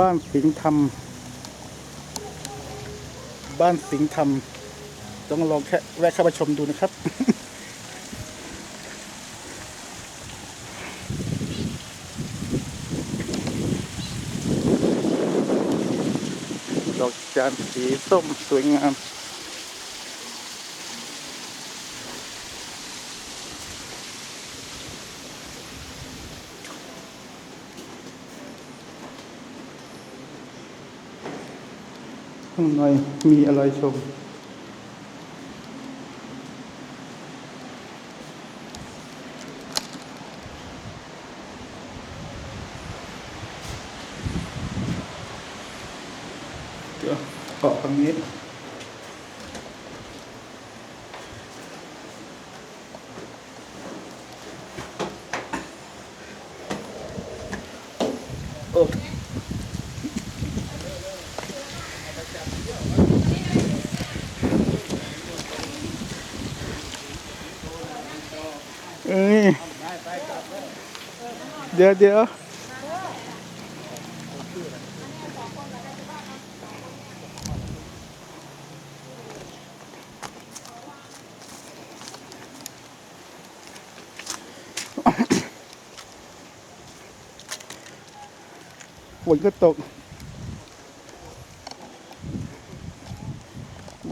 บ้านสิงห์ธรรม บ้านสิงห์ธรรม ต้องลองแค่แวะเข้ามาชมดูนะครับ ดอกจานสีส้มสวยงาม ข้างในมีอะไรชมเดี๋ยวเกาะตรงนี้โอ้เอ้ยเดี๋ยวเดี๋ยวฝนก็ตก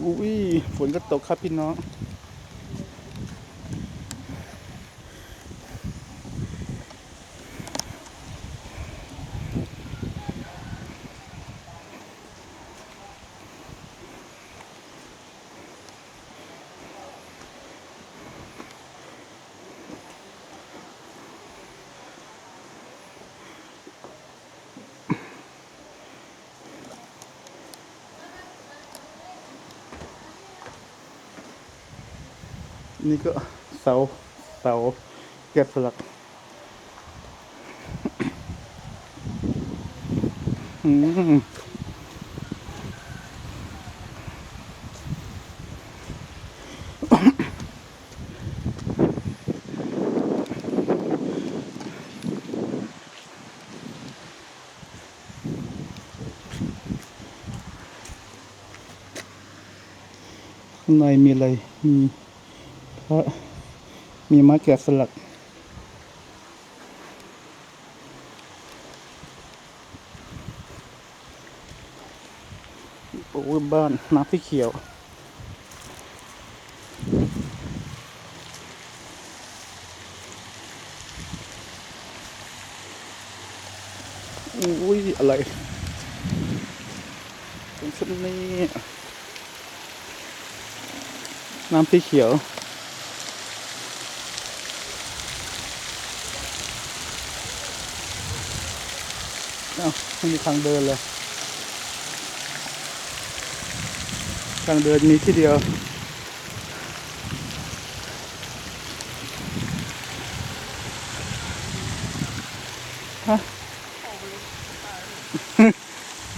อุ้ยฝนก็ตกครับพี่น้อง นี่ก็เสาเสาแกะสลักอืมข้างในมีอะไรมี พระมีไม้แกะสลัก โอ้ยบ้านน้ำที่เขียวอุ้ยอะไรตรงชุดนี้น้ำที่เขียว เอ้าไม่มีทางเดินเลย ทางเดินมีที่เดียว ฮะ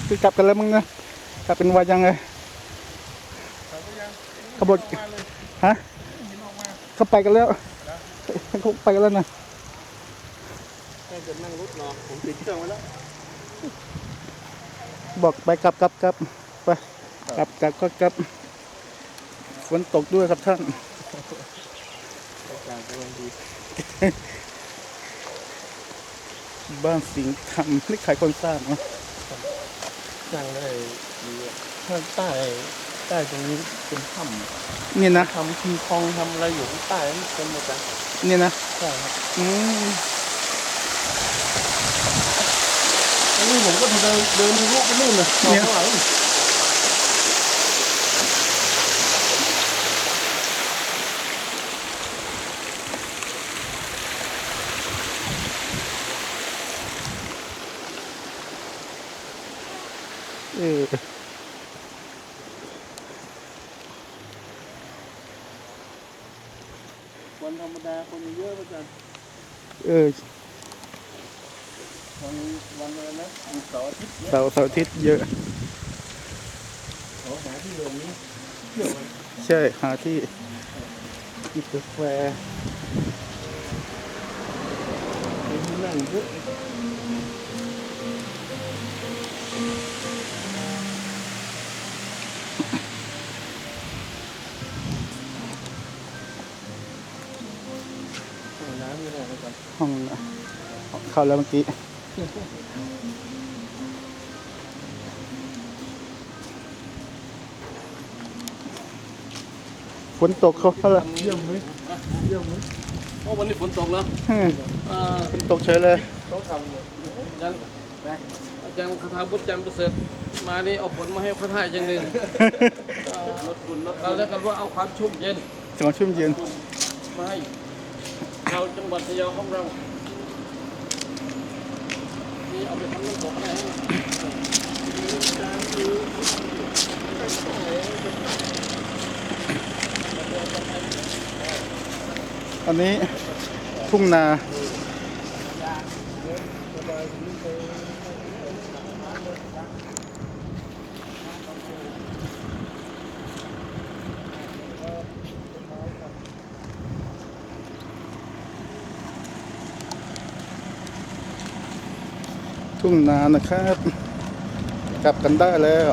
คือกลับกันแล้วมึงนะกลับเป็นวายังไงขบวนฮะเขาไปกันแล้วเขาไปกันแล้วนะแค่จะนั่งรถรอผมติดเครื่องไว้แล้ว บอกไปกลับกลับกลับไปกลับกลับก็กลับฝนตกด้วยครับท่านอาจารย์กำลังดีบ้านสิงห์ธรรมนี่ใครคนสร้างเนาะนั่งได้ดีอะถ้าใต้ใต้ตรงนี้เป็นถ้นี่นะำทำทีคลองทำอะไรอยู่ข้างใต้นี่เป็นหมดนะนี่นะใช่ครับอืม อั นนี้ผมก็เดินเดินทะลุไปนู่นเลยมองข้างหลังเออวันธรรมดาคนเยอะอาจารย์เออ เสาเสาทิศเยอะใช่หาที่ลงนี้เที่ยวกันใช่หาที่กินกาแไปนั่งเยอะห้องเข้าแล้วเมื่อกี้ ฝนตกเขาแล้วเยี่ยมไหมเยี่ยมไหมโอ้วันนี้ฝนตกแล้วอืมอ่าฝนตกเฉยเลยเขาทำเนี่ยอาจารย์อาจารย์คาถาบุตรจันทร์ประเสริฐมานี่เอาฝนมาให้พระท่ายจังหนึ่งลดฝุ่นลดเราแล้วกันว่าเอาความชุ่มเย็นจังหวะชุ่มเย็นมาให้ชาวจังหวัดพะเยาของเรานี่เอาไปทำน้ำตกอะไรให้ อันนี้ทุ่งนา ทุ่งนานะครับ กลับกันได้แล้ว